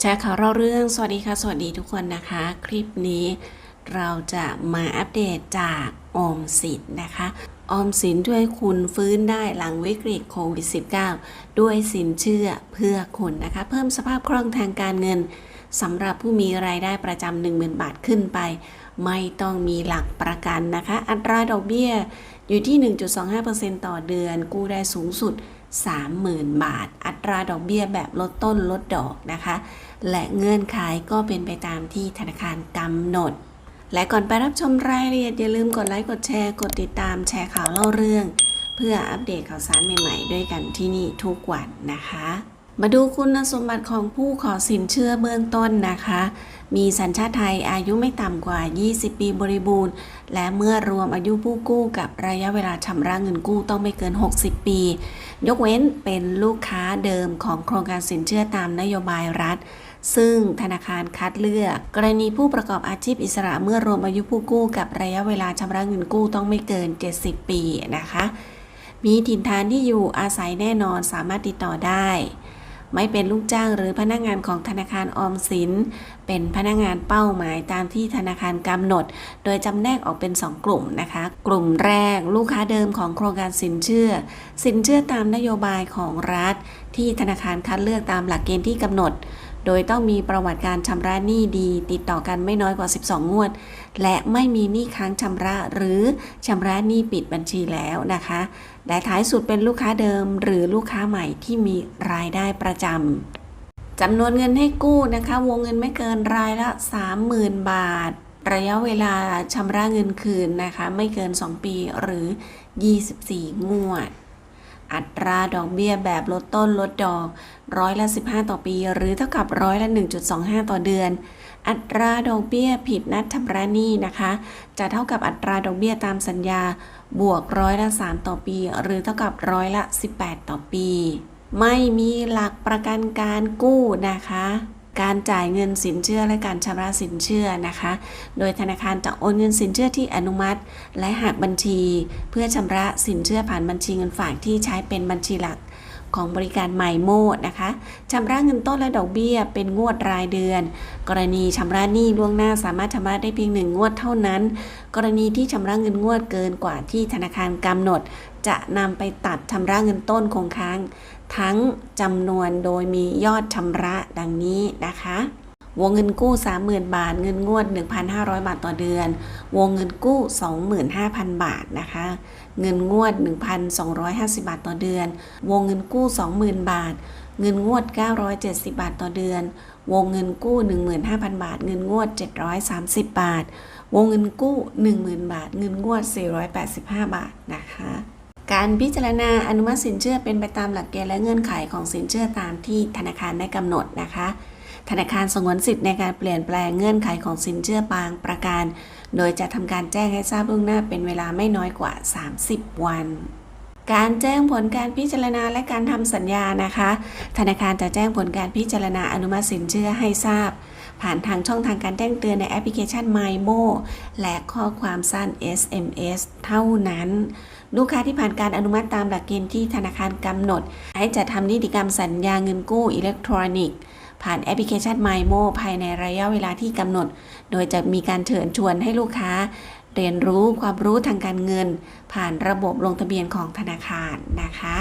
แชร์ข่าวเราเรื่อง สวัสดีค่ะ สวัสดีทุกคนนะคะ คลิปนี้เราจะมาอัปเดตจากออมสินนะคะ ออมสินช่วยคุณฟื้นได้หลังวิกฤตโควิด -19 ด้วยสินเชื่อเพื่อคุณนะคะ เพิ่มสภาพคล่องทางการเงินสำหรับผู้มีรายได้ประจำ10,000 บาทขึ้นไป ไม่ต้องมีหลักประกันนะคะ อัตราดอกเบี้ยอยู่ที่ 1.25%ต่อเดือนกู้ได้สูงสุด 30,000 บาท อัตราดอกเบี้ยแบบลดต้นลดดอกนะคะ และเงื่อนไขก็เป็นไปตามที่ธนาคารกำหนด และก่อนไปรับชมรายละเอียดอย่าลืมกดไลค์กดแชร์กดติดตามแชร์ข่าวเล่าเรื่อง เพื่ออัปเดตข่าวสารใหม่ ๆ ด้วยกันที่นี่ทุกวันนะคะ มาดูคุณสมบัติของผู้ขอสินเชื่อเบื้องต้นนะคะ มีสัญชาติไทยอายุไม่ต่ำกว่า 20 ปีบริบูรณ์ และเมื่อรวมอายุผู้กู้กับระยะเวลาชำระเงินกู้ต้องไม่เกิน 60 ปี ยกเว้นเป็นลูกค้าเดิมของโครงการสินเชื่อตามนโยบายรัฐ ซึ่งธนาคารคัดเลือก กรณีผู้ประกอบอาชีพอิสระเมื่อรวมอายุผู้กู้กับระยะเวลาชำระเงินกู้ต้องไม่เกิน 70 ปีนะคะ มีถิ่นฐานที่อยู่อาศัยแน่นอนสามารถติดต่อได้ ไม่เป็นลูกจ้างหรือพนักงานของธนาคารออมสิน เป็นพนักงานเป้าหมายตามที่ธนาคารกำหนด โดยจำแนกออกเป็น 2 กลุ่มนะคะ กลุ่มแรกลูกค้าเดิมของโครงการสินเชื่อ สินเชื่อตามนโยบายของรัฐ ที่ธนาคารคัดเลือกตามหลักเกณฑ์ที่กำหนด โดยต้องมีประวัติการชำระหนี้ดี ติดต่อกันไม่น้อยกว่า 12 งวด และไม่มีหนี้ค้างชำระหรือชำระหนี้ปิดบัญชีแล้วนะคะ และท้ายสุดเป็นลูกค้าเดิม หรือลูกค้าใหม่ที่มีรายได้ประจำจำนวนเงินให้กู้นะคะ วงเงินไม่เกินรายละ 30,000 บาทระยะเวลาชำระเงินคืนนะคะ ไม่เกิน 2 ปีหรือ 24 งวด อัตราดอกเบี้ยแบบลดต้นลดดอกร้อยละ 15 ต่อปี หรือเท่ากับร้อยละ 1.25 ต่อเดือน อัตราดอกเบี้ยผิดนัดชำระหนี้นะคะ จะเท่ากับอัตราดอกเบี้ยตามสัญญาบวกร้อยละ 3 ต่อปี หรือเท่ากับร้อยละ 18 ต่อปี ไม่มีหลักประกันการกู้นะคะ การจ่ายเงินสินเชื่อและการชำระสินเชื่อนะคะ โดยธนาคารจะโอนเงินสินเชื่อที่อนุมัติ และหักบัญชี เพื่อชำระสินเชื่อผ่านบัญชีเงินฝากที่ใช้เป็นบัญชีหลัก ของบริการใหม่โมดนะคะชำระเงินต้นและดอกเบี้ยเป็นงวดรายเดือน กรณีชำระหนี้ล่วงหน้าสามารถชำระได้เพียงหนึ่งงวดเท่านั้น กรณีที่ชำระเงินงวดเกินกว่าที่ธนาคารกำหนด จะนำไปตัดชำระเงินต้นคงค้าง ทั้งจำนวนโดยมียอดชำระดังนี้นะคะ วงเงินกู้ 30,000 บาท เงินงวด 1,500 บาทต่อเดือน วงเงินกู้ 25,000 บาทนะคะ เงินงวด 1,250 บาทต่อเดือน วงเงินกู้ 20,000 บาท เงินงวด 970 บาทต่อเดือน วงเงินกู้ 15,000 บาท เงินงวด 730 บาท วงเงินกู้ 10,000 บาท เงินงวด 485 บาทนะคะการพิจารณาอนุมัติสินเชื่อเป็นไปตามหลักเกณฑ์และเงื่อนไขของสินเชื่อตามที่ธนาคารได้กำหนดนะคะ ธนาคารสงวนสิทธิ์ในการเปลี่ยนแปลงเงื่อนไขของสินเชื่อบางประการ โดยจะทำการแจ้งให้ทราบล่วงหน้าเป็นเวลาไม่น้อยกว่า 30 วันการแจ้งผลการพิจารณาและการทำสัญญานะคะ ธนาคารจะแจ้งผลการพิจารณาอนุมัติสินเชื่อให้ทราบ ผ่านทางช่องทางการแจ้งเตือนในแอปพลิเคชัน MyMo และข้อความสั้น SMS เท่านั้น ลูกค้าที่ผ่านการอนุมัติตามหลักเกณฑ์ที่ธนาคารกำหนด ให้จะทำนิติกรรมสัญญาเงินกู้อิเล็กทรอนิกส์ ผ่านแอปพลิเคชัน MyMo ภายในระยะเวลาที่กำหนด โดยจะมีการเชิญชวนให้ลูกค้า เรียนรู้ความรู้ทางการเงิน ผ่านระบบลงทะเบียนของธนาคารนะคะ